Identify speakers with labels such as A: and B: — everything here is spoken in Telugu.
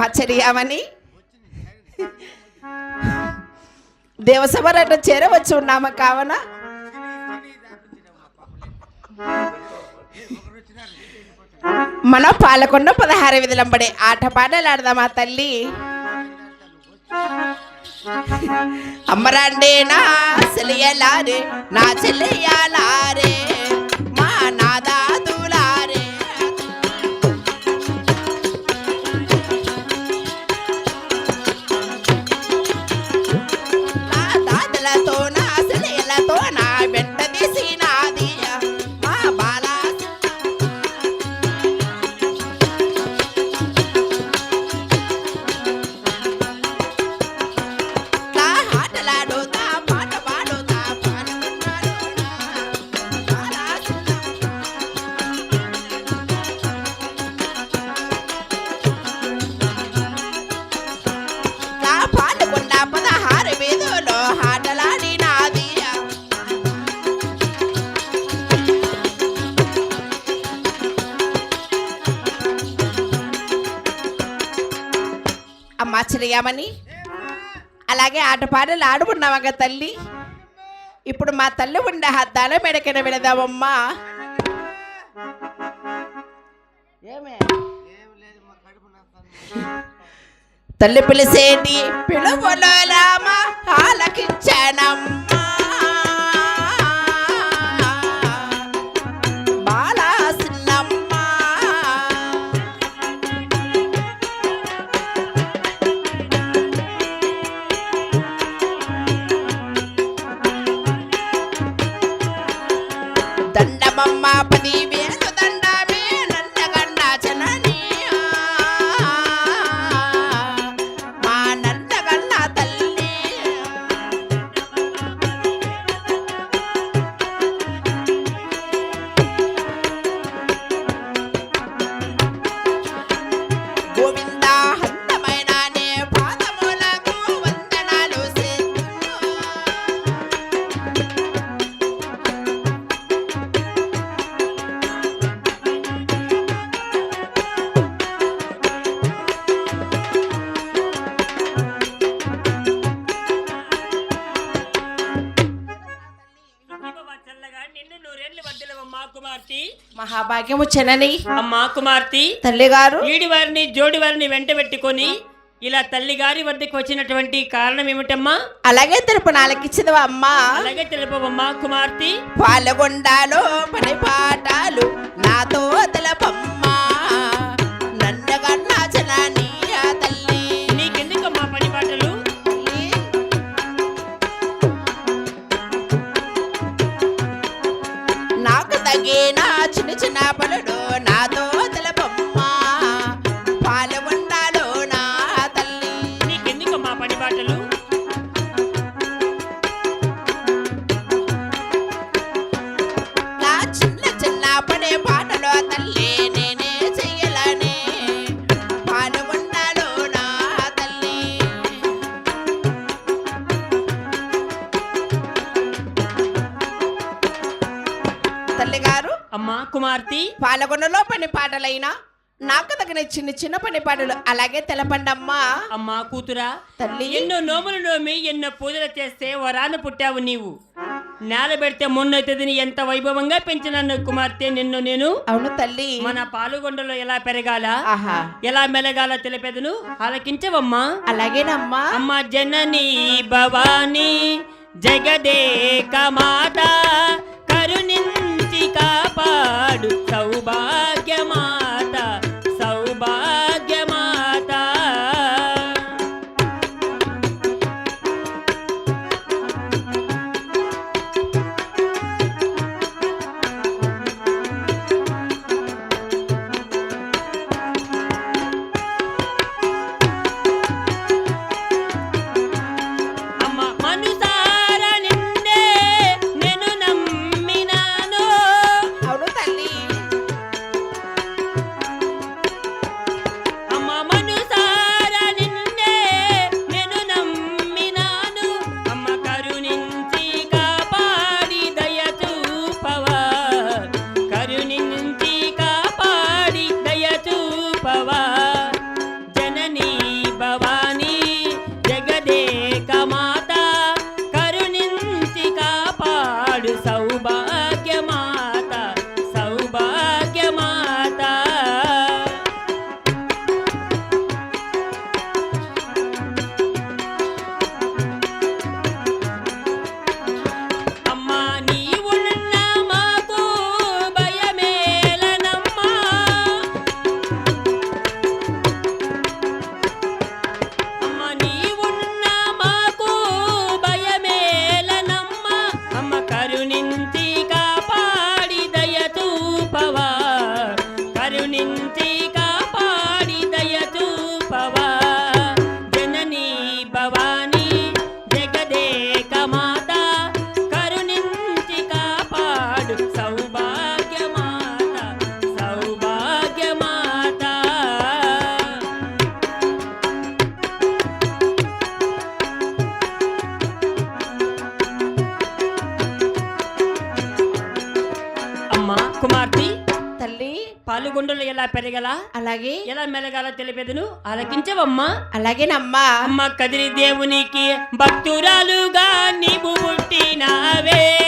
A: పచ్చడియామని. దేవసభ దేవసభరట చేరవచ్చు ఉన్నామా కావన. మన పాలకొండ పదహారు విధులంబడే ఆట పాటలు ఆడదామా తల్లి. అమ్మరాండే నా సెలియలారే నా చెల్లెయ్యాలారే మా నాదాదు అమ్మా చిరయామని అలాగే ఆటపాటలు ఆడుకున్నామక్క తల్లి? ఇప్పుడు మా తల్లి ఉండే హద్దాల మెడకిన వెళదామమ్మా ఏమే? తల్లి పిలిసేటి పిలుపులో రామ ఆలకించానమ్మా. మహాభాగ్యము చెనని
B: అమ్మా కుమార్తె
A: తల్లి గారు
B: ఈడి వారిని జోడి వారిని వెంట పెట్టుకొని ఇలా తల్లి గారి వద్దకు వచ్చినటువంటి కారణం ఏమిటమ్మా
A: అలాగే తెలుపు నాలకిచ్చిదవా అమ్మా?
B: అలాగే తెలుపవమ్మా కుమార్తె.
A: పాలగొండాలో పని పాటాలు నాతో తెలపమ్మా. నందగన్నా జనని
B: పాటలు.
A: తల్లి గారు
B: అమ్మా కుమార్తె.
A: పాల్గొనలో పని పాటలైనా నాకు తగిన చిన్న చిన్న పని పాటలు అలాగే తెలపండమ్మా.
B: అమ్మా కూతురా
A: తల్లి.
B: ఎన్నో నోములు నోమి ఎన్నో పూజలు చేస్తే వరాన పుట్టావు నీవు. నేల పెడితే మొన్నవుతుందని ఎంత వైభవంగా పెంచినాను కుమార్తె నిన్ను నేను?
A: అవును తల్లి.
B: మన పాలుగొండలో ఎలా పెరగాల? ఎలా మెలగాల తెలిపెదను? ఆలకించవమ్మా.
A: అలాగేనమ్మా.
B: అమ్మ జనని భవాని జగదేక మాత కరుణించి కాపాడు సౌభాగ్యమాత
A: भवान्
B: కొండలు ఎలా పెరగల?
A: అలాగే.
B: ఎలా మెలగాల తెలిపేదను? ఆలకించవమ్మా.
A: అలాగేనమ్మా
B: అమ్మ కదిరి దేవునికి భక్తురాలుగా నీవు పుట్టినావే.